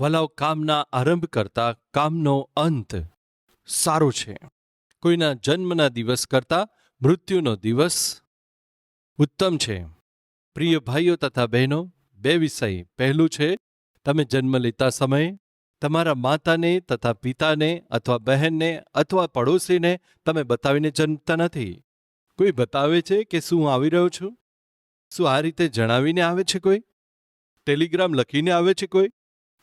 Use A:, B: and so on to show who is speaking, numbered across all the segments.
A: વલાવ કામના આરંભ કરતા કામનો અંત. સારો છે. કોઈના જન્મના દિવસ કરતાં મૃત્યુનો દિવસ ઉત્તમ છે. પ્રિય ભાઈઓ તથા બહેનો, બે વિષય. પહેલું છે, તમે જન્મ લેતા સમયે તમારા માતાને તથા પિતાને અથવા બહેનને અથવા પડોશીને તમે બતાવીને જન્મતા નથી. કોઈ બતાવે છે કે શું આવી રહ્યો છું? શું આ રીતે જણાવીને આવે છે કોઈ? ટેલિગ્રામ લખીને આવે છે કોઈ?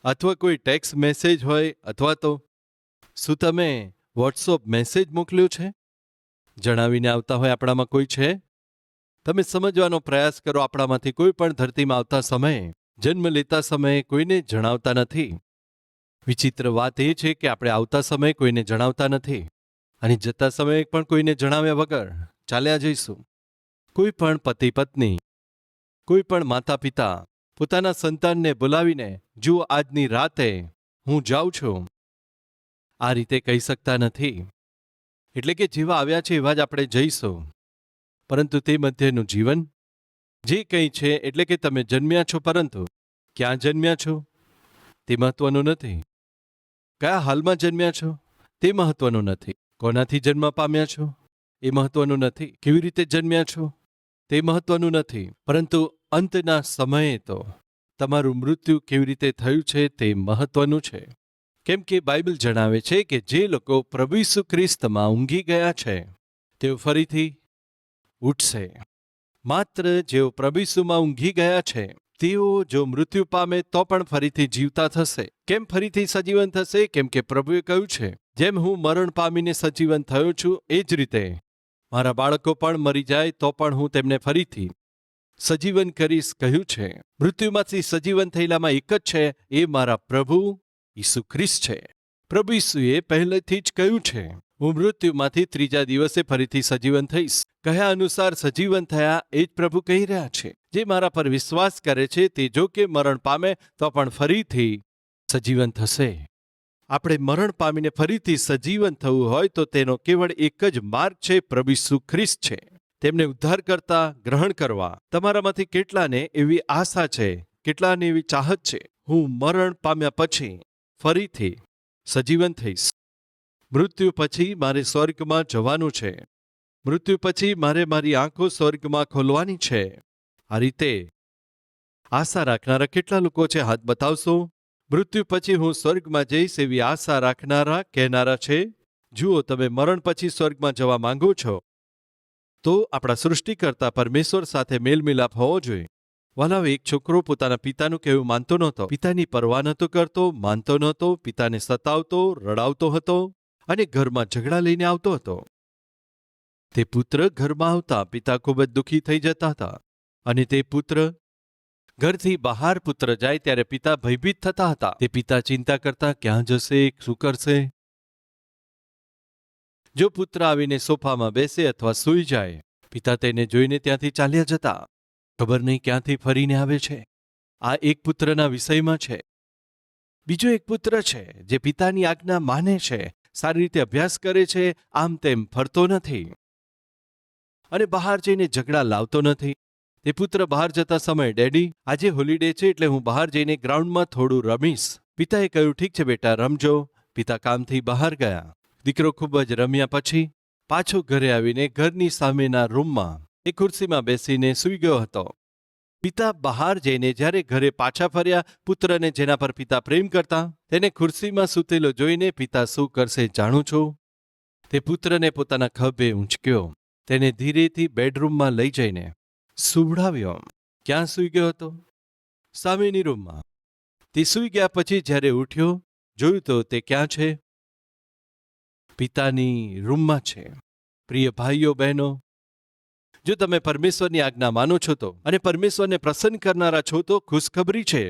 A: અથવા કોઈ ટેક્સ મેસેજ હોય અથવા તો શું તમે વોટ્સઅપ મેસેજ મોકલ્યો છે? જણાવીને આવતા હોય આપણામાં કોઈ છે? તમે સમજવાનો પ્રયાસ કરો આપણામાંથી કોઈ પણ ધરતીમાં આવતા સમયે, જન્મ લેતા સમયે કોઈને જણાવતા નથી. વિચિત્ર વાત એ છે કે આપણે આવતા સમયે કોઈને જણાવતા નથી અને જતા સમયે પણ કોઈને જણાવ્યા વગર ચાલ્યા જઈશું. કોઈ પણ પતિ પત્ની કોઈ પણ માતા પિતા પોતાના સંતાનને બોલાવીને, જુઓ, આજની રાતે હું જાઉં છું. આ રીતે કહી શકતા નથી. એટલે કે જેવા આવ્યા છે એવા જ આપણે જઈશું. પરંતુ તે મધ્યનું જીવન જે કંઈ છે, એટલે કે તમે જન્મ્યા છો પરંતુ ક્યાં જન્મ્યા છો, તે મહત્વનું નથી. કયા હાલમાં જન્મ્યા છો, તે મહત્વનું નથી. કોનાથી જન્મ પામ્યા છો, એ મહત્વનું નથી. કેવી રીતે જન્મ્યા છો, તે મહત્વનું નથી. પરંતુ અંતના સમયે તો તમારું મૃત્યુ કેવી રીતે થયું છે તે મહત્વનું છે. કેમ કે બાઇબલ જણાવે છે કે જે લોકો પ્રભુ ખ્રિસ્તમાં ઊંઘી ગયા છે, તેઓ ફરીથી ઉઠશે. માત્ર જેઓ પ્રભુ ઈસુમાં ઊંઘી ગયા છે, તેઓ જો મૃત્યુ પામે તો પણ ફરીથી જીવતા થશે. કેમ ફરીથી સજીવન થશે? કેમ કે પ્રભુએ કહ્યું છે, જેમ હું મરણ પામીને સજીવન થયો છું, એ જ રીતે મારા બાળકો પણ મરી જાય તો પણ હું તેમને ફરીથી સજીવન કરીશ કહ્યું છે. મૃત્યુમાંથી સજીવન થયેલામાં એક જ છે, એ મારા પ્રભુ ઈસુ ખ્રિસ્ત છે. પ્રભુ ઈસુએ પહેલેથી જ કહ્યું છે, હું મૃત્યુમાંથી ત્રીજા દિવસે ફરીથી સજીવન થઈશ. કયા અનુસાર સજીવન થયા એ જ પ્રભુ કહી રહ્યા છે. જે મારા પર વિશ્વાસ કરે છે, તે જો કે મરણ પામે, તો પણ ફરીથી સજીવન થશે. આપણે મરણ પામીને ફરીથી સજીવન થવું હોય, તો તેનો કેવળ એક જ માર્ગ છે, પ્રભુ ખ્રિસ્ત છે. તેમને ઉદ્ધાર કરતા ગ્રહણ કરવા. તમારામાંથી કેટલાને એવી આશા છે? કેટલાને એવી ચાહત છે? હું મરણ પામ્યા પછી ફરીથી સજીવન થઈશ. મૃત્યુ પછી મારે સ્વર્ગમાં જવાનું છે. મૃત્યુ પછી મારે મારી આંખો સ્વર્ગમાં ખોલવાની છે. આ રીતે આશા રાખનારા કેટલા લોકો છે? હાથ બતાવશો? મૃત્યુ પછી હું સ્વર્ગમાં જઈશ એવી આશા રાખનારા કહેનારા છે? જુઓ, તમે મરણ પછી સ્વર્ગમાં જવા માંગો છો. તો આપણા સૃષ્ટિકર્તા પરમેશ્વર સાથે મેલમિલાપ હોવો જોઈએ. વાલાવ એક છોકરો પોતાના પિતાનું કહેવું માનતો નહોતો. પિતાની પરવા નહોતો કરતો, માનતો નહોતો, પિતાને સતાવતો, રડાવતો હતો અને ઘરમાં ઝઘડા લઈને આવતો હતો. તે પુત્ર ઘરમાં આવતા પિતા ખૂબ જ દુઃખી થઈ જતા હતા અને તે પુત્ર ઘરથી બહાર પુત્ર જાય ત્યારે પિતા ભયભીત થતા હતા. તે પિતા ચિંતા કરતા, ક્યાં જશે? શું કરશે? જો પુત્ર આવીને સોફામાં બેસે અથવા સૂઈ જાય, પિતા તેને જોઈને ત્યાંથી ચાલ્યા જતા. ખબર નહીં ક્યાંથી ફરીને આવે છે. આ એક પુત્રના વિષયમાં છે. બીજો એક પુત્ર છે, જે પિતાની આજ્ઞા માને છે, સારી રીતે અભ્યાસ કરે છે, આમ તેમ ફરતો નથી. અને બહાર જઈને ઝઘડા લાવતો નથી. તે પુત્ર બહાર જતા સમયે, ડેડી, આજે હોલિડે છે એટલે હું બહાર જઈને ગ્રાઉન્ડમાં થોડું રમીશ. પિતાએ કહ્યું, ઠીક છે બેટા, રમજો. પિતા કામથી બહાર ગયા. દીકરો ખૂબ જ રમ્યા પછી પાછો ઘરે આવીને ઘરની સામેના રૂમમાં એ ખુરશીમાં બેસીને સૂઈ ગયો હતો. પિતા બહાર જઈને જ્યારે ઘરે પાછા ફર્યા, પુત્રને જેના પર પિતા પ્રેમ કરતા, તેને ખુરશીમાં સૂતેલો જોઈને પિતા શું કરશે જાણું છું? તે પુત્રને પોતાના ખભે ઊંચક્યો, તેને ધીરેથી બેડરૂમમાં લઈ જઈને સુવડાવ્યો. ક્યાં સૂઈ ગયો હતો? સામેની રૂમમાં. તે સૂઈ ગયા પછી જ્યારે ઉઠ્યો, જોયું તો તે ક્યાં છે? પિતાની રૂમમાં છે. પ્રિય ભાઈઓ, બહેનો, જો તમે પરમેશ્વરની આજ્ઞા માનો છો તો અને પરમેશ્વરને પ્રસન્ન કરનારા છો તો ખુશખબરી છે.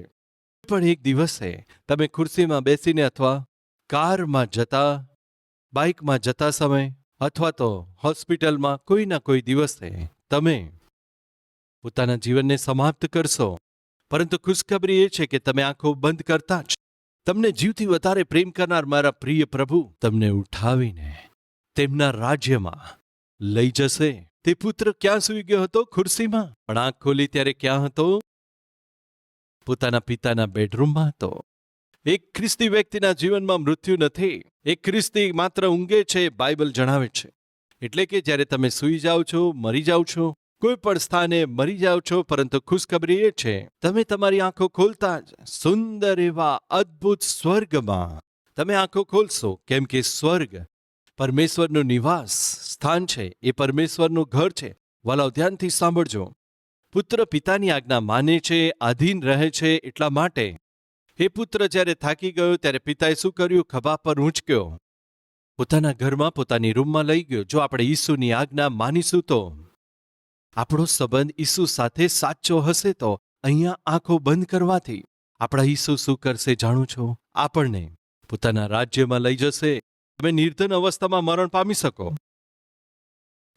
A: પણ એક દિવસે તમે ખુરશીમાં બેસીને અથવા કારમાં જતા, બાઇકમાં જતા સમય અથવા તો હોસ્પિટલમાં કોઈના કોઈ દિવસે તમે પોતાના જીવનને સમાપ્ત કરશો. પરંતુ ખુશખબરી એ છે કે તમે આંખો બંધ કરતા જ તમને જીવથી વધારે પ્રેમ કરનાર મારા પ્રિય પ્રભુ તમને ઉઠાવીને તેમના રાજ્યમાં લઈ જશે. તે પુત્ર ક્યાં સૂઈ ગયો હતો? ખુરશીમાં? પણ આંખ ખોલી ત્યારે ક્યાં હતો? પોતાના પિતાના બેડરૂમમાં હતો. એક ખ્રિસ્તી વ્યક્તિના જીવનમાં મૃત્યુ નથી. એક ખ્રિસ્તી માત્ર ઊંઘે છે, બાઇબલ જણાવે છે. એટલે કે જ્યારે તમે સૂઈ જાઓ છો, મરી જાઓ છો કોઈ પણ સ્થાને મરી જાઓ છો, પરંતુ ખુશખબરી એ છે, તમે તમારી આંખો ખોલતા જ સુંદર એવા અદ્ભુત સ્વર્ગમાં તમે આંખો ખોલશો. કેમ કે સ્વર્ગ પરમેશ્વરનું નિવાસ સ્થાન છે, એ પરમેશ્વરનું ઘર છે. વાલાવ ધ્યાનથી સાંભળજો. પુત્ર પિતાની આજ્ઞા માને છે, આધીન રહે છે એટલા માટે. હે પુત્ર, જ્યારે થાકી ગયો, ત્યારે પિતાએ શું કર્યું? ખભા પર ઊંચક્યો. પોતાના ઘરમાં, પોતાની રૂમમાં લઈ ગયો. જો આપણે ઈસુની આજ્ઞા માનીશું તો આપણો સંબંધ ઈસુ સાથે સાચો હશે તો અહીંયા આંખો બંધ કરવાથી. આપણા ઈસુ શું કરશે જાણો છો? આપણને પોતાના રાજ્યમાં લઈ જશે. તમે નિર્ધન અવસ્થામાં મરણ પામી શકો.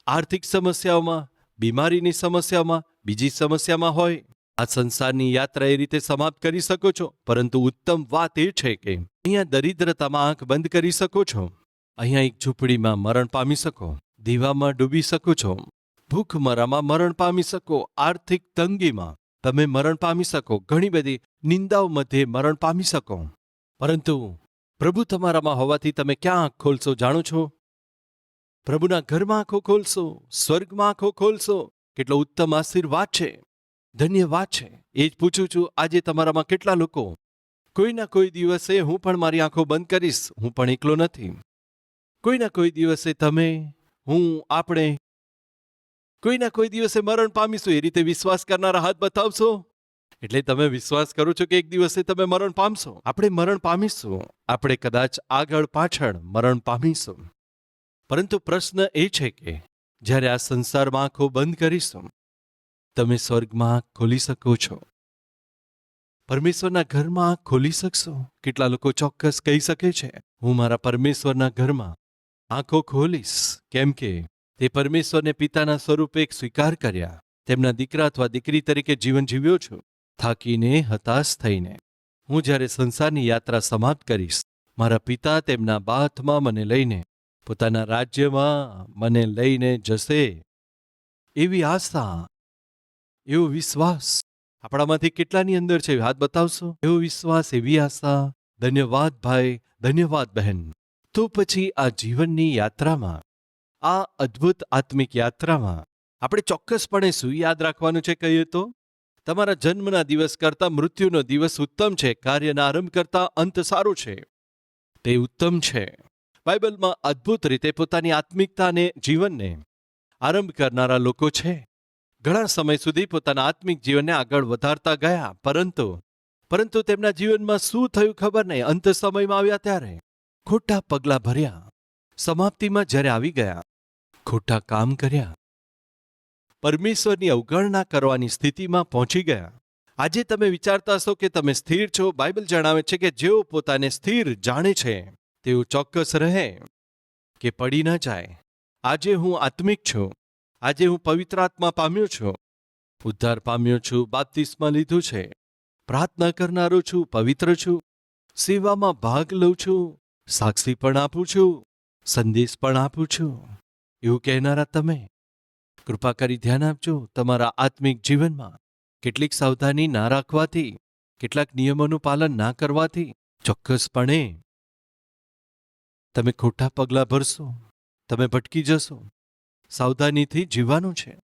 A: આર્થિક સમસ્યાઓમાં, બીમારીની સમસ્યામાં, બીજી સમસ્યામાં હોય. આ સંસારની યાત્રા એ રીતે સમાપ્ત કરી શકો છો. પરંતુ ઉત્તમ વાત એ છે કે અહીંયા દરિદ્રતામાં આંખ બંધ કરી શકો છો. અહીંયા એક ઝૂંપડીમાં મરણ પામી શકો. દીવામાં ડૂબી શકો છો. ભૂખમરામાં મરણ પામી શકો, આર્થિક તંગીમાં તમે મરણ પામી શકો, ઘણી બધી નિંદાઓ મધ્યે મરણ પામી શકો. પરંતુ પ્રભુ તમારામાં હોવાથી તમે ક્યાં આંખ ખોલશો જાણો છો? પ્રભુના ઘરમાં આંખો ખોલશો, સ્વર્ગમાં આંખો ખોલશો, કેટલો ઉત્તમ આશીર્વાદ છે. ધન્યવાદ છે. એ જ પૂછું છું, આજે તમારામાં કેટલા લોકો? કોઈના કોઈ દિવસે હું પણ મારી આંખો બંધ કરીશ, હું પણ એકલો નથી. કોઈના કોઈ દિવસે તમે, હું, આપણે કોઈના કોઈ દિવસે મરણ પામીશું, એ રીતે વિશ્વાસ કરનારા હાથ બતાવશો? એટલે તમે વિશ્વાસ કરો છો કે એક દિવસે તમે મરણ પામશો? આપણે મરણ પામીશું. આપણે કદાચ આગળ પાછળ મરણ પામીશું. પરંતુ પ્રશ્ન એ છે કે, જ્યારે આ સંસારમાં આંખો બંધ કરીશું, તમે સ્વર્ગમાં ખોલી શકો છો? પરમેશ્વરના ઘરમાં ખોલી શકશો? કેટલા લોકો ચોક્કસ કહી શકે છે, હું મારા પરમેશ્વરના ઘરમાં આંખો ખોલીશ. કેમ કે તે પરમેશ્વરને પિતાના સ્વરૂપે સ્વીકાર કર્યા. તેમના દીકરા અથવા દીકરી તરીકે જીવન જીવ્યો છું. થાકીને, હતાશ થઈને. હું જ્યારે સંસારની યાત્રા સમાપ્ત કરીશ, મારા પિતા તેમના બાથમાં મને લઈને, પોતાના રાજ્યમાં મને લઈને જશે. એવી આશા, એવો વિશ્વાસ. આપણામાંથી કેટલાની અંદર છે? હાથ બતાવશો? એવો વિશ્વાસ, એવી આશા. ધન્યવાદ ભાઈ, ધન્યવાદ બહેન. તો પછી આ જીવનની યાત્રામાં આ અદ્ભુત આત્મિક યાત્રામાં આપણે ચોક્કસપણે શું યાદ રાખવાનું છે કહીએ તો? તમારા જન્મના દિવસ કરતાં મૃત્યુનો દિવસ ઉત્તમ છે, કાર્યના આરંભ કરતાં અંત સારો છે. તે ઉત્તમ છે. બાઇબલમાં અદ્ભુત રીતે પોતાની આત્મિકતાને જીવનને આરંભ કરનારા લોકો છે. ઘણા સમય સુધી પોતાના આત્મિક જીવનને આગળ વધારતા ગયા, પરંતુ પરંતુ તેમના જીવનમાં શું થયું ખબર નહીં. અંત સમયમાં આવ્યા ત્યારે ખોટા પગલાં ભર્યા. સમાપ્તિમાં જ્યારે આવી ગયા ખોટા કામ કર્યા. પરમેશ્વરની અવગણના કરવાની સ્થિતિમાં પહોંચી ગયા. આજે તમે વિચારતા હશો કે તમે સ્થિર છો. બાઇબલ જણાવે છે કે જેઓ પોતાને સ્થિર જાણે છે, તેઓ ચોક્કસ રહે, કે પડી ન જાય. આજે હું આત્મિક છું. આજે હું પવિત્રાત્મા પામ્યો છું. ઉદ્ધાર પામ્યો છું, બાપ્તિસ્મા લીધું છે. પ્રાર્થના કરનારો છું, પવિત્ર છું. સેવામાં ભાગ લઉં છું, સાક્ષી પણ આપું છું, સંદેશ પણ આપું છું. એવું કહેનારા તમે? કૃપા કરી ધ્યાન આપજો, તમારા આત્મિક જીવનમાં કેટલીક સાવધાની ના રાખવાથી, કેટલાક નિયમોનું પાલન ના કરવાથી ચોક્કસપણે તમે ખોટા પગલાં ભરશો, તમે ભટકી જશો. સાવધાનીથી જીવવાનું છે.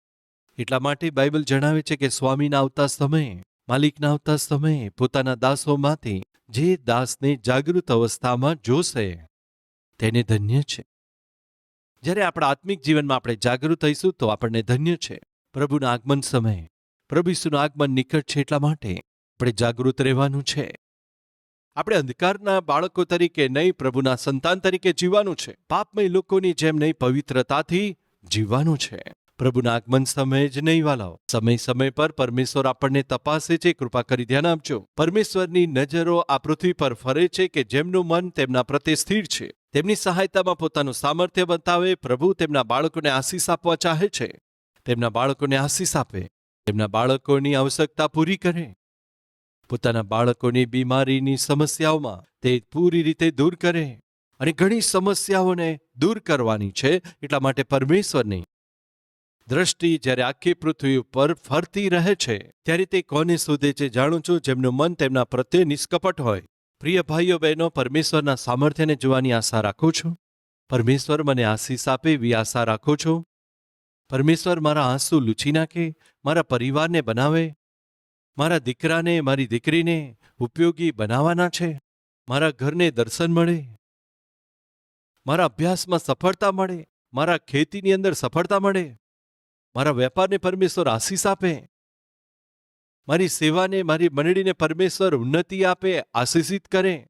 A: એટલા માટે બાઇબલ જણાવે છે કે સ્વામીના આવતા સમયે, માલિકના આવતા સમયે પોતાના દાસોમાંથી જે દાસને જાગૃત અવસ્થામાં જોશે, તેને ધન્ય છે. જ્યારે આપણા આત્મિક જીવનમાં આપણે જાગૃત થઈશું તો આપણને ધન્ય છે. પ્રભુના આગમન સમયે. પ્રભુ ઈસુનું આગમન નિકટ છે એટલા માટે આપણે જાગૃત રહેવાનું છે. આપણે અંધકારના બાળકો તરીકે નહીં, પ્રભુના સંતાન તરીકે જીવવાનું છે. પાપમય લોકોની જેમ નહીં, પવિત્રતાથી જીવવાનું છે. પ્રભુના આગમન સમયે જ નહીં વાલાઓ. સમય સમય પર પરમેશ્વર આપણને તપાસે છે. કૃપા કરી ધ્યાન આપજો. પરમેશ્વરની નજરો આ પૃથ્વી પર ફરે છે કે જેમનું મન તેમના પ્રત્યે સ્થિર છે. તેમની સહાયતામાં પોતાનું સામર્થ્ય બતાવે. પ્રભુ તેમના બાળકોને આશીષ આપવા ચાહે છે. તેમના બાળકોને આશીષ આપે. તેમના બાળકોની આવશ્યકતા પૂરી કરે. પોતાના બાળકોની બીમારીની સમસ્યાઓમાં તે પૂરી રીતે દૂર કરે. અને ઘણી સમસ્યાઓને દૂર કરવાની છે. એટલા માટે પરમેશ્વરની દ્રષ્ટિ જ્યારે આખી પૃથ્વી ઉપર ફરતી રહે છે, ત્યારે તે કોને શોધે છે જાણું છું? જેમનું મન તેમના પ્રત્યે નિષ્કપટ હોય. પ્રિય ભાઈઓ, બહેનો, પરમેશ્વરના સામર્થ્યને જોવાની આશા રાખું છું. પરમેશ્વર મને આશીષ આપે એવી આશા રાખું છું. પરમેશ્વર મારા આંસુ લૂછી નાખે, મારા પરિવારને બનાવે. મારા દીકરાને, મારી દીકરીને ઉપયોગી બનાવવાના છે. મારા ઘરને દર્શન મળે. મારા અભ્યાસમાં સફળતા મળે. મારા ખેતીની અંદર સફળતા મળે. મારા વેપારને પરમેશ્વર આશીષ આપે. મારી સેવાને, મારી મંડળીને પરમેશ્વર ઉન્નતિ આપે, આશીષિત કરે.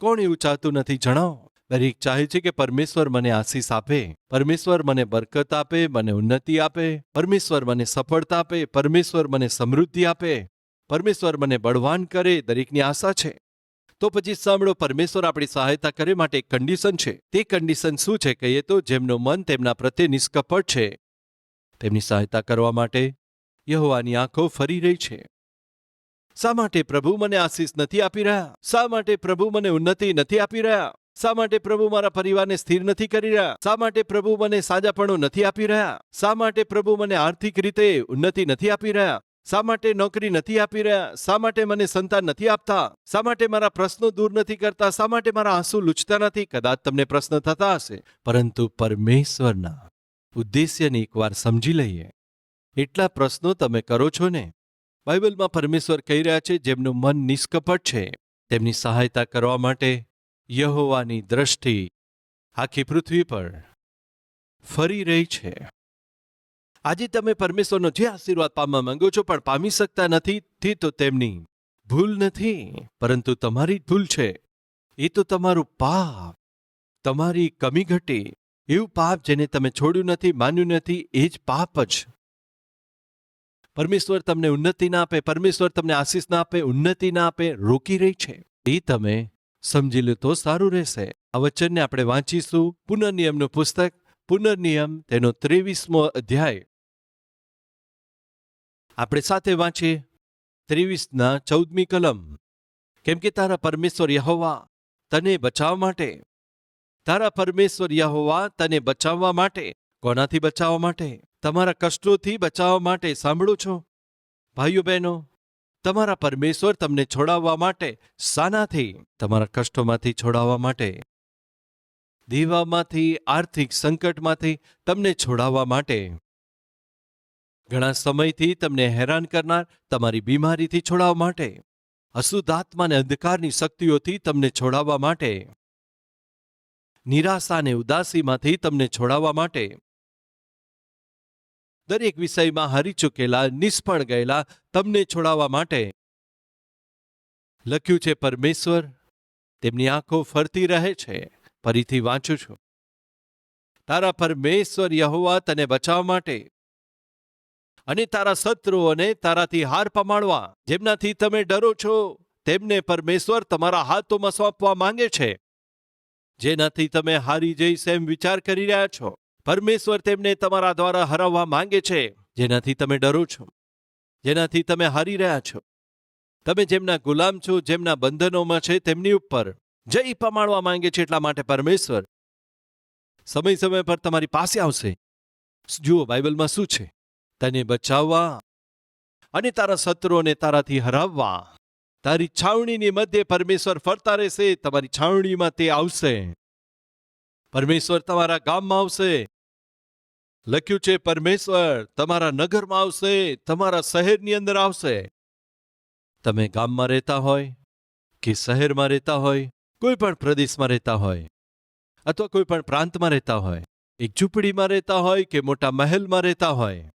A: કોણ એવું ચાહતું નથી જણાવો? દરેક ચાહે છે કે પરમેશ્વર મને આશીષ આપે. પરમેશ્વર મને બરકત આપે, મને ઉન્નતિ આપે. પરમેશ્વર મને સફળતા આપે. પરમેશ્વર મને સમૃદ્ધિ આપે. પરમેશ્વર મને બળવાન કરે, દરેકની આશા છે. તો પછી સાંભળો, પરમેશ્વર આપણી સહાયતા કરે માટે એક કન્ડિશન છે. તે કન્ડિશન શું છે? કહીએ તો, જેમનું મન તેમના પ્રત્યે નિષ્કપટ છે. તેમની સહાયતા કરવા માટે યહોવાની આંખો ફરી રહી છે. શા માટે પ્રભુ મને આશીષ નથી આપી રહ્યા? શા માટે પ્રભુ મને ઉન્નતિ નથી આપી રહ્યા? શા માટે પ્રભુ મારા પરિવારને સ્થિર નથી કરી રહ્યા? શા માટે પ્રભુ મને સાજાપણું નથી આપી રહ્યા? શા માટે પ્રભુ મને આર્થિક રીતે ઉન્નતિ નથી આપી રહ્યા? શા માટે નોકરી નથી આપી રહ્યા? શા માટે મને સંતાન નથી આપતા? શા માટે મારા પ્રશ્નો દૂર નથી કરતા? શા માટે મારા આંસુ લૂછતા નથી? કદાચ તમને પ્રશ્ન થતા હશે, પરંતુ પરમેશ્વરના ઉદ્દેશ્યને એકવાર સમજી લઈએ. એટલા પ્રશ્નો તમે કરો છો ને? બાઇબલમાં પરમેશ્વર કહી રહ્યા છે, જેમનું મન નિષ્કપટ છે, તેમની સહાયતા કરવા માટે યહોવાની દ્રષ્ટિ આખી પૃથ્વી પર ફરી રહી છે. આજે તમે પરમેશ્વરનો જે આશીર્વાદ પામવા માંગો છો, પણ પામી શકતા નથી તે તો તેમની ભૂલ નથી, પરંતુ તમારી ભૂલ છે. એ તો તમારું પાપ, તમારી કમી ઘટી. એવું પાપ જેને તમે છોડ્યું નથી, માન્યું નથી, એ જ પાપ જ. પરમેશ્વર તમને ઉન્નતિ ના આપે, પરમેશ્વર તમને આશીષ ના આપે, ઉન્નતિ ના આપે, રોકી રહી છે. એ તમે સમજી લો તો સારું રહેશે. આ વચનને આપણે વાંચીશું. પુનર્નિયમનું પુસ્તક, પુનર્નિયમ તેનો ત્રેવીસમો અધ્યાય. આપણે સાથે વાંચીએ. ત્રેવીસના ચૌદમી કલમ. કેમ કે તારા પરમેશ્વર યહોવા તને બચાવવા માટે તારા પરમેશ્વર યહોવા તને બચાવવા માટે, કોનાથી બચાવવા માટે? તમારા કષ્ટોથી બચાવવા માટે સાંભળું છો. ભાઈઓ બહેનો, તમારા પરમેશ્વર તમને છોડાવવા માટે શાનાથી, તમારા કષ્ટોમાંથી છોડાવવા માટે, દેવામાંથી, આર્થિક સંકટમાંથી તમને છોડાવવા માટે. ઘણા સમયથી તમને હેરાન કરનાર, તમારી બીમારીથી છોડાવવા માટે. અશુદ્ધાત્માને અંધકારની શક્તિઓથી તમને છોડાવવા માટે. નિરાશા અને ઉદાસીમાંથી તમને છોડાવવા માટે. દરેક વિષયમાં હારી ચૂકેલા નિષ્ફળ ગયેલા તમને છોડાવવા માટે. લખ્યું છે, પરમેશ્વર, તેમની આંખો ફરતી રહે છે, ફરીથી વાંચું છું. તારા પરમેશ્વર યહોવા તને બચાવવા માટે. અને તારા શત્રુઓને તારાથી હાર પમાડવા. જેમનાથી તમે ડરો છો, તેમને પરમેશ્વર તમારા હાથોમાં સોંપવા માંગે છે. જેનાથી તમે હારી જઈશ એમ વિચાર કરી રહ્યા છો. પરમેશ્વર તેમને તમારા દ્વારા હરાવવા માંગે છે, જેનાથી તમે ડરો છો, જેનાથી તમે હારી રહ્યા છો. તમે જેમના ગુલામ છો, જેમના બંધનોમાં છે, તેમની ઉપર જય પમાડવા માંગે છે એટલા માટે પરમેશ્વર સમય સમય પર તમારી પાસે આવશે. જુઓ, બાઇબલમાં શું છે? તને બચાવવા અને તારા શત્રુઓને તારાથી હરાવવા. તારી છાવણીની મધ્યે પરમેશ્વર ફરતા રહેશે, તમારી છાવણીમાં તે આવશે. પરમેશ્વર તમારા ગામમાં આવશે. લખ્યું છે, પરમેશ્વર તમારા નગરમાં આવશે, તમારા શહેરની અંદર આવશે. તમે ગામમાં રહેતા હોય કે શહેરમાં રહેતા હોય, કોઈ પણ પ્રદેશમાં રહેતા હોય, અથવા કોઈ પણ પ્રાંતમાં રહેતા હોય, એક ઝૂંપડીમાં રહેતા હોય કે મોટા મહેલમાં રહેતા હોય.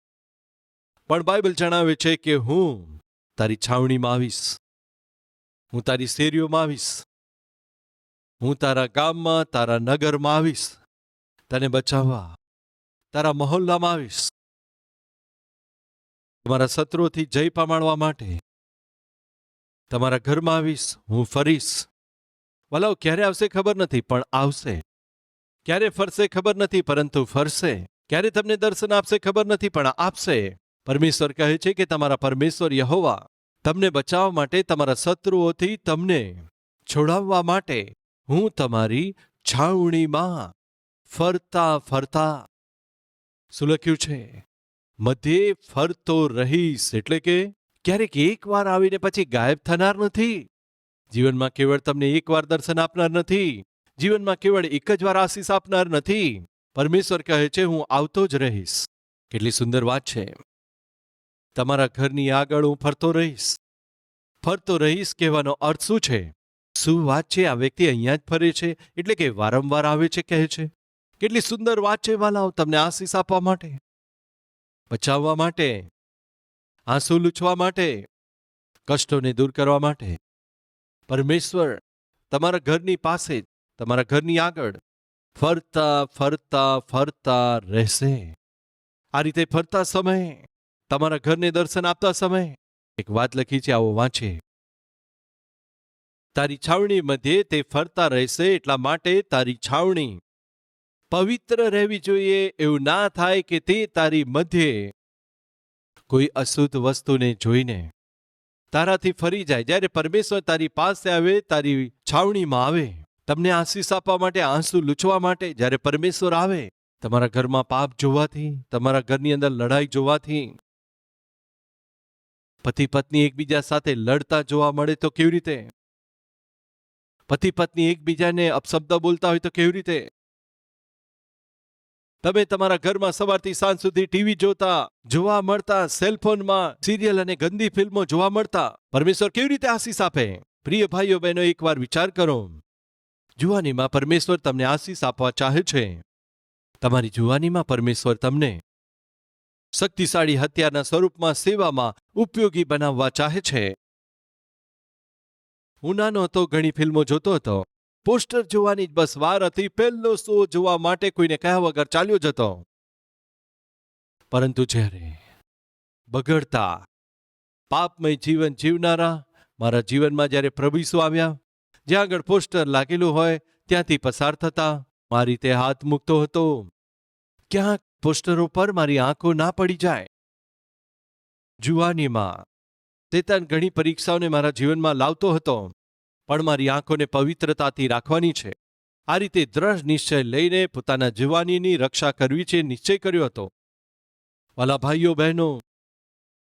A: પણ બાઇબલ જણાવે છે કે હું તારી છાવણીમાં આવીશ. હું તારી શેરીઓમાં આવીશ. હું તારા ગામમાં, તારા નગરમાં આવીશ. તને બચાવવા, તારા મહોલ્લામાં આવીશ. તમારા શત્રુઓથી જય પામાડવા માટે તમારા ઘરમાં આવીશ. હું ફરીશ. વલાવ ક્યારે આવશે ખબર નથી, પણ આવશે. ક્યારે ફરશે ખબર નથી, પરંતુ ફરશે. ક્યારે તમને દર્શન આપશે ખબર નથી, પણ આપશે. પરમેશ્વર કહે છે કે તમારા પરમેશ્વર યહોવા તમને બચાવવા માટે તમારા શત્રુઓથી તમને છોડાવવા માટે હું તમારી છાવણીમાં ફરતા ફરતા શું લખ્યું છે. મધ્યે ફરતો રહીશ એટલે કે ક્યારેક એક વાર આવીને પછી ગાયબ થનાર નથી. જીવનમાં કેવળ તમને એકવાર દર્શન આપનાર નથી. જીવનમાં કેવળ એક જ વાર આશીષ આપનાર નથી. પરમેશ્વર કહે છે, હું આવતો જ રહીશ. કેટલી સુંદર વાત છે. તમારા ઘરની આગળ હું ફરતો રહીશ. ફરતો રહીશ કહેવાનો અર્થ શું છે? શું વાત છે? આ વ્યક્તિ અહીંયા જ ફરે છે? એટલે કે વારંવાર આવે છે, કહે છે? કેટલી સુંદર વાત છે, વાલાઓ, તમને આશીષ આપવા માટે. બચાવવા માટે. આંસુ લૂછવા માટે. કષ્ટોને દૂર કરવા માટે. પરમેશ્વર, તમારા ઘરની પાસે જ, તમારા ઘરની આગળ. ફરતા ફરતા ફરતા રહેશે. આ રીતે ફરતા સમયે તમારા ઘરને દર્શન આપતા સમયે એક વાત લખી છે, આવો વાંચે. તારી છાવણી મધ્યે તે ફરતા રહેશે, એટલા માટે તારી છાવણી પવિત્ર રહેવી જોઈએ. એવું ના થાય કે તે તારી મધ્યે કોઈ અશુદ્ધ વસ્તુને જોઈને તારાથી ફરી જાય. જ્યારે પરમેશ્વર તારી પાસે આવે, તારી છાવણીમાં આવે. તમને આશીષ આપવા માટે, આંસુ લૂછવા માટે, જ્યારે પરમેશ્વર આવે, તમારા ઘરમાં પાપ જોવાથી, તમારા ઘરની અંદર લડાઈ જોવાથી પતિ પત્ની એકબીજા સાથે લડતા જોવા મળે તો કેવી રીતે? પતિ પત્ની એકબીજાને અપશબ્દ બોલતા હોય તો કેવી રીતે? તમે તમારા ઘરમાં સવારથી સાંજ સુધી ટીવી જોતા, જોવા મળતા, સેલફોનમાં સિરિયલ અને ગંદી ફિલ્મો જોવા મળતા, પરમેશ્વર કેવી રીતે આશીષ આપે? પ્રિય ભાઈઓ, બહેનો, એકવાર વિચાર કરો. જુવાનીમાં પરમેશ્વર તમને આશીષ આપવા ચાહે છે. તમારી જુવાનીમાં પરમેશ્વર તમને શક્તિશાળી હત્યાના સ્વરૂપમાં સેવામાં ઉપયોગી બનાવવા ચાહે છે. હું નાનો હતો, ઘણી ફિલ્મો જોતો હતો. પોસ્ટર જોવાની જ બસ વાર હતી, પહેલો શો જોવા માટે કોઈને કહ્યા વગર ચાલ્યો જતો. પરંતુ જ્યારે બગડતા પાપમય જીવન જીવનારા મારા જીવનમાં જ્યારે પ્રભુસુ આવ્યા, જ્યાં આગળ પોસ્ટર લાગેલું હોય, ત્યાંથી પસાર થતા મારી તે હાથ મૂકતો હતો. ક્યાંક પોસ્ટરો પર મારી આંખો ના પડી જાય. જુવાનીમાં તેતાન ઘણી પરીક્ષાઓને મારા જીવનમાં લાવતો હતો, પણ મારી આંખોને પવિત્રતાથી રાખવાની છે. આ રીતે દ્રઢ નિશ્ચય લઈને પોતાના જુવાનીની રક્ષા કરવી છે નિશ્ચય કર્યો હતો. વાલા ભાઈઓ, બહેનો,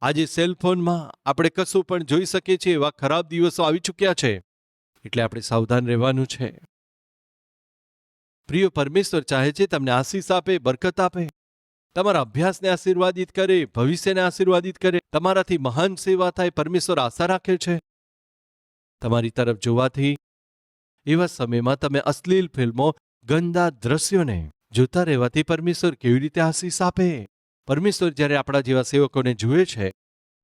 A: આજે સેલફોનમાં આપણે કશું પણ જોઈ શકીએ છીએ એવા ખરાબ દિવસો આવી ચૂક્યા છે. એટલે આપણે સાવધાન રહેવાનું છે. પ્રિય પરમેશ્વર ચાહે છે, તમને આશીષ આપે, બરકત આપે. તમારા અભ્યાસને આશીર્વાદિત કરે, ભવિષ્યને આશીર્વાદિત કરે, તમારાથી મહાન સેવા થાય, પરમેશ્વર આશા રાખે છે. તમારી તરફ જોવાથી, એવા સમયમાં તમે અશ્લીલ ફિલ્મો, ગંદા દ્રશ્યોને જોતા રહેવાથી પરમેશ્વર કેવી રીતે આશીષ આપે? પરમેશ્વર જ્યારે આપણા જેવા સેવકોને જુએ છે,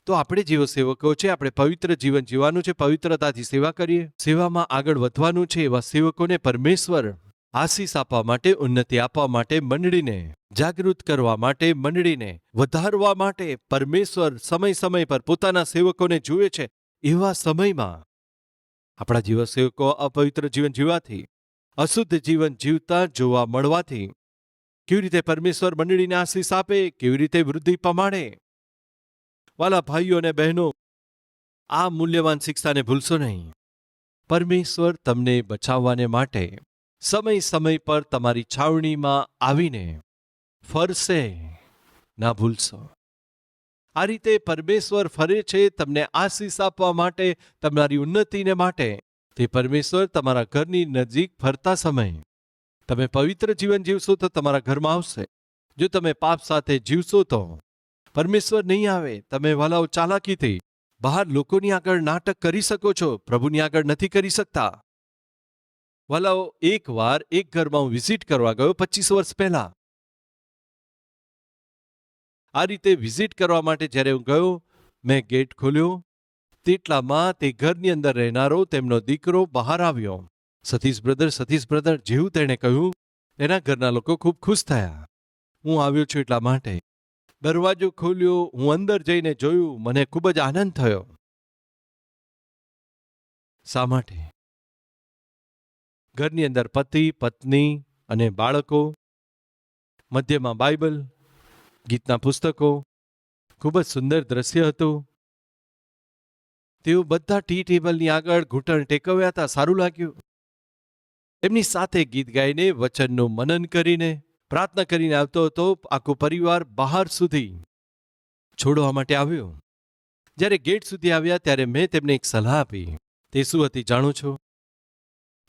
A: તો આપણે જેવો સેવકો છે, આપણે પવિત્ર જીવન જીવવાનું છે, પવિત્રતાથી સેવા કરીએ, સેવામાં આગળ વધવાનું છે, એવા સેવકોને પરમેશ્વર આશીષ આપવા માટે, ઉન્નતિ આપવા માટે મંડળીને, જાગૃત કરવા માટે મંડળીને, વધારવા માટે પરમેશ્વર સમય સમય પર પોતાના સેવકોને જુએ છે એવા સમયમાં. આપણા જીવસેવકો સેવકો અપવિત્ર જીવન જીવવાથી, અશુદ્ધ જીવન જીવતા જોવા મળવાથી, કેવી રીતે પરમેશ્વર મંડળીને આશીષ આપે, કેવી રીતે વૃદ્ધિ પમાડે? વાલા ભાઈઓ અને બહેનો, આ મૂલ્યવાન શિક્ષાને ભૂલશો નહીં. પરમેશ્વર તમને બચાવવાને માટે સમય સમય પર તમારી છાવણીમાં આવીને ફરશે ના ભૂલશો. આ રીતે પરમેશ્વર ફરે છે, તમને આશીષ આપવા માટે, તમારી ઉન્નતિને માટે. તે પરમેશ્વર તમારા ઘરની નજીક ફરતા સમયે. તમે પવિત્ર જીવન જીવશો તો તમારા ઘરમાં આવશે. જો તમે પાપ સાથે જીવશો તો પરમેશ્વર નહીં આવે. તમે વાલાઓ ચાલાકીથી બહાર લોકોની આગળ નાટક કરી શકો છો. પ્રભુની આગળ નથી કરી શકતા. વાલાઓ એકવાર એક ઘરમાં હું વિઝિટ કરવા ગયો પચીસ વર્ષ પહેલા. આ રીતે વિઝિટ કરવા માટે જ્યારે હું ગયો, મેં ગેટ ખોલ્યો. તેટલામાં તે ઘરની અંદર રહેનારો, તેમનો દીકરો બહાર આવ્યો. સતીશ બ્રધર સતીશ બ્રધર, જેવું તેણે કહ્યું, એના ઘરના લોકો ખૂબ ખુશ થયા. હું આવ્યો છું એટલા માટે. દરવાજો ખોલ્યો, હું અંદર જઈને જોયું, મને ખૂબ જ આનંદ થયો. શા માટે? ઘરની અંદર પતિ, પત્ની અને બાળકો, મધ્યમાં બાઇબલ, ગીતના પુસ્તકો, ખૂબ જ સુંદર દ્રશ્ય હતું. તેઓ બધા ટી ટેબલની આગળ ઘૂંટણ ટેકવ્યા હતા, સારું લાગ્યું. એમની સાથે ગીત ગાઈને, વચનનું મનન કરીને, પ્રાર્થના કરીને આવતો હતો, આખો પરિવાર બહાર સુધી છોડવા માટે આવ્યો. જ્યારે ગેટ સુધી આવ્યા, ત્યારે મેં તેમને એક સલાહ આપી. તે શું હતી જાણો છો?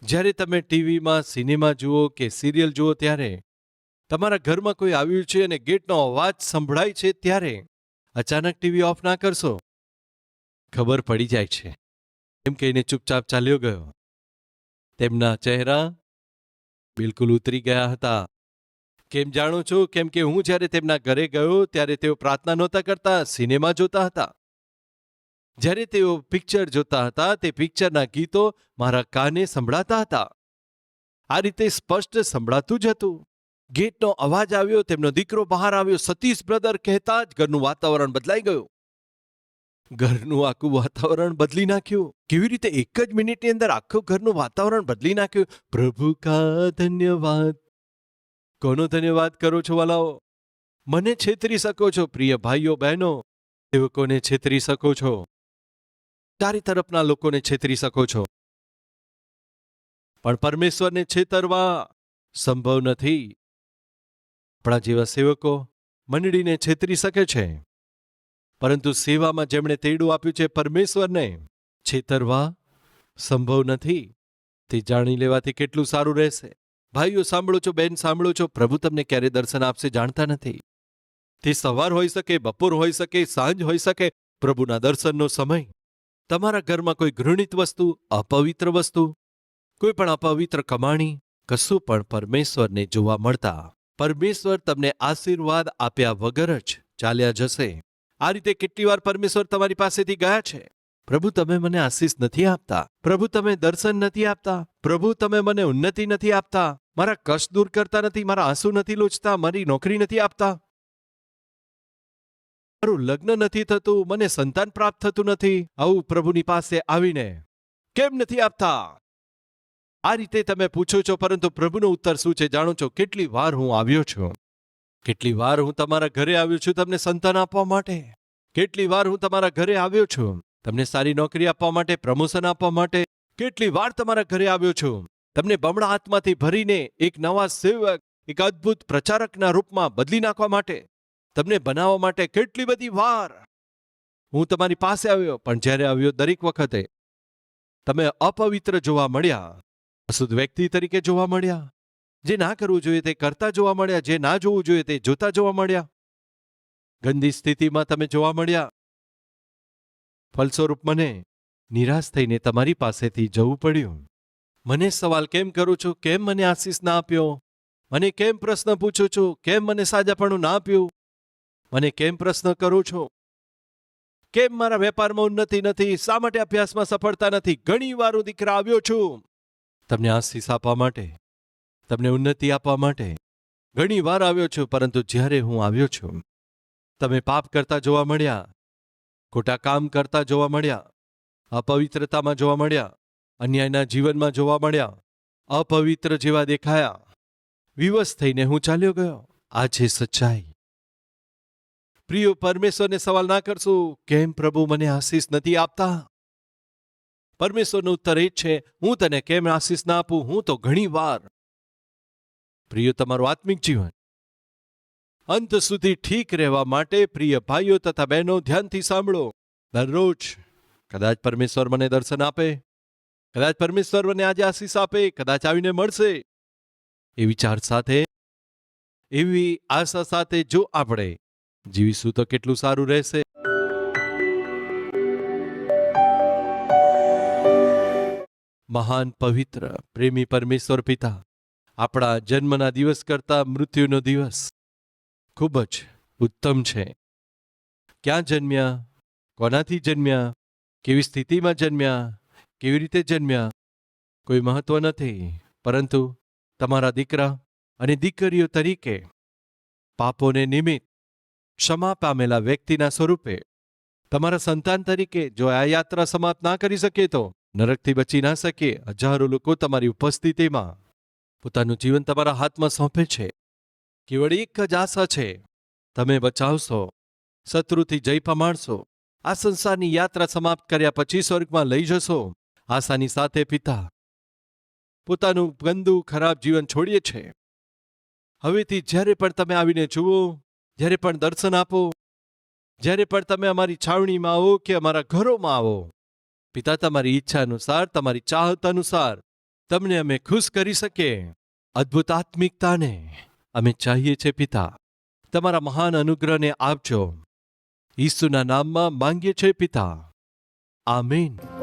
A: જ્યારે તમે ટીવીમાં, સિનેમા જુઓ કે સિરિયલ જુઓ ત્યારે તમારા ઘરમાં કોઈ આવ્યું છે અને ગેટનો અવાજ સંભળાય છે ત્યારે અચાનક ટીવી ઓફ ના કરશો? ખબર પડી જાય છે. એમ કહીને ચૂપચાપ ચાલ્યો ગયો. તેમના ચહેરા બિલકુલ ઉતરી ગયા હતા. કેમ જાણો છો? કેમ કે હું જ્યારે તેમના ઘરે ગયો ત્યારે તેઓ પ્રાર્થના નહોતા કરતા, સિનેમા જોતા હતા. જ્યારે તેઓ પિક્ચર જોતા હતા, તે પિક્ચરના ગીતો મારા કાને સંભળાતા હતા. આ રીતે સ્પષ્ટ સંભળાતું જ હતું. ગેટનો અવાજ આવ્યો, તેમનો દીકરો બહાર આવ્યો, સતીશ બ્રધર કહેતા જ ઘરનું વાતાવરણ બદલાઈ ગયું. ઘરનું આખું વાતાવરણ બદલી નાખ્યું. કેવી રીતે એક જ મિનિટની અંદર આખું ઘરનું વાતાવરણ બદલી નાખ્યું? પ્રભુ કા ધન્યવાદ. કોનો ધન્યવાદ કરો છો, વાલાઓ? મને છેતરી શકો છો, પ્રિય ભાઈઓ, બહેનો. સેવકોને છેતરી શકો છો? ચારી તરફના લોકોને છેતરી શકો છો. પણ પરમેશ્વરને છેતરવા સંભવ નથી. આપણા જેવા સેવકો મંડળીને છેતરી શકે છે. પરંતુ સેવામાં જેમણે તેડું આપ્યું છે, પરમેશ્વરને છેતરવા સંભવ નથી. તે જાણી લેવાથી કેટલું સારું રહેશે. ભાઈઓ, સાંભળો છો, બેન, સાંભળો છો, પ્રભુ તમને ક્યારે દર્શન આપશે જાણતા નથી. તે સવાર હોઈ શકે, બપોર હોઈ શકે, સાંજ હોઈ શકે, પ્રભુના દર્શનનો સમય. તમારા ઘરમાં કોઈ ઘૃણિત વસ્તુ, અપવિત્ર વસ્તુ? કોઈ પણ અપવિત્ર કમાણી? કશું પણ પરમેશ્વરને જોવા મળતા. પરમેશ્વર તમને આશીર્વાદ આપ્યા વગર જ ચાલ્યા જશે. આ રીતે કેટલી વાર પરમેશ્વર તમારી પાસેથી ગયા છે? પ્રભુ, તમે મને આશીષ નથી આપતા. પ્રભુ, તમે દર્શન નથી આપતા. પ્રભુ, તમે મને ઉન્નતિ નથી આપતા. મારા કષ્ટ દૂર કરતા નથી, મારા આંસુ નથી લોચતા, મારી નોકરી નથી આપતા. મારું લગ્ન નથી થતું, મને સંતાન પ્રાપ્ત થતું નથી. આવું પ્રભુની પાસે આવીને કેમ નથી આપતા? આ રીતે તમે પૂછો છો, પરંતુ પ્રભુનો ઉત્તર શું છે જાણો છો? કેટલી વાર હું આવ્યો છું? કેટલી વાર હું તમારા ઘરે આવ્યો છું તમને સંતાન આપવા માટે? કેટલી વાર હું તમારા ઘરે આવ્યો છું તમને સારી નોકરી આપવા માટે, પ્રમોશન આપવા માટે? કેટલી વાર તમારા ઘરે આવ્યો છું તમને બમણા હાથમાંથી ભરીને એક નવા સેવક, એક અદ્ભુત પ્રચારકના રૂપમાં બદલી નાખવા માટે? તમને બનાવવા માટે કેટલી બધી વાર હું તમારી પાસે આવ્યો, પણ જ્યારે આવ્યો દરેક વખતે, તમે અપવિત્ર જોવા મળ્યા, અશુદ્ધ વ્યક્તિ તરીકે જોવા મળ્યા, જે ના કરવું જોઈએ તે કરતા જોવા મળ્યા, જે ના જોવું જોઈએ તે જોતા જોવા મળ્યા. ગંદી સ્થિતિમાં તમે જોવા મળ્યા. ફલસ્વરૂપ મને નિરાશ થઈને તમારી પાસેથી જવું પડ્યું. મને સવાલ કેમ કરું છું? કેમ મને આશીષ ના આપ્યો? મને કેમ પ્રશ્ન પૂછું છું? કેમ મને સાજાપણું ના આપ્યું? મને કેમ પ્રશ્ન કરું છું? કેમ મારા વેપારમાં ઉન્નતિ નથી? શા માટે અભ્યાસમાં સફળતા નથી? ઘણી વાર હું દીકરા આવ્યો છું. તમને આશીષ આપવા માટે, તમને ઉન્નતિ આપવા માટે ઘણી વાર આવ્યો છું, પરંતુ જ્યારે હું આવ્યો છું, તમે પાપ કરતા જોવા મળ્યા, ખોટા કામ કરતા જોવા મળ્યા, અપવિત્રતામાં જોવા મળ્યા, અન્યાયના જીવનમાં જોવા મળ્યા, અપવિત્ર જેવા દેખાયા, વિવશ થઈને હું ચાલ્યો ગયો. આ છે સચ્ચાઈ પ્રિયો પરમેશ્વરને સવાલ ના કરશું? કેમ પ્રભુ મને આશીષ નથી આપતા? પરમેશ્વરનો ઉત્તર એ જ છે, હું તને કેમ આશીષ ના આપું? હું તો ઘણી વાર પ્રિય તમારું આત્મિક જીવન. અંત સુધી ઠીક રહેવા માટે પ્રિય ભાઈઓ તથા બહેનો ધ્યાનથી સાંભળો. દરરોજ કદાચ પરમેશ્વર મને દર્શન આપે, કદાચ પરમેશ્વર મને આજે આશીષ આપે, કદાચ આવીને મળશે. એ વિચાર સાથે, એવી આશા સાથે જો આપણે જીવીશું તો કેટલું સારું રહેશે. મહાન પવિત્ર, પ્રેમી પરમેશ્વર પિતા, આપણા જન્મના દિવસ કરતા મૃત્યુનો દિવસ. ખૂબ જ ઉત્તમ છે. ક્યાં જન્મ્યા? કોનાથી જન્મ્યા? કેવી સ્થિતિમાં જન્મ્યા? કેવી રીતે જન્મ્યા? કોઈ મહત્વ નથી, પરંતુ તમારા દીકરા અને દીકરીઓ તરીકે પાપોને નિમિત્ત ક્ષમા પામેલા વ્યક્તિના સ્વરૂપે. તમારા સંતાન તરીકે જો આ યાત્રા સમાપ્ત ના કરી શકે તો નરકથી બચી ના શકે હજારો લોકો તમારી ઉપસ્થિતિમાં પોતાનું જીવન તમારા હાથમાં સોંપે છે. કેવળ એક જ આશા છે, તમે બચાવશો, શત્રુથી જય પમાડશો, આ સંસારની યાત્રા સમાપ્ત કર્યા પછી સ્વર્ગમાં લઈ જશો. આશાની સાથે પિતા, પોતાનું ગંદુ ખરાબ જીવન છોડીએ છે. હવેથી જ્યારે પણ તમે આવીને જુઓ જ્યારે પણ દર્શન આપો, જ્યારે પણ તમે અમારી છાવણીમાં આવો કે અમારા ઘરોમાં આવો, પિતા તમારી ઈચ્છા અનુસાર, તમારી ચાહત અનુસાર તમને અમે ખુશ કરી શકીએ. અદ્ભુત આત્મિકતાને અમે ચાહીએ છીએ પિતા. તમારા મહાન અનુગ્રહને આપજો. ઈસુના નામમાં માંગીએ છીએ પિતા. આમીન.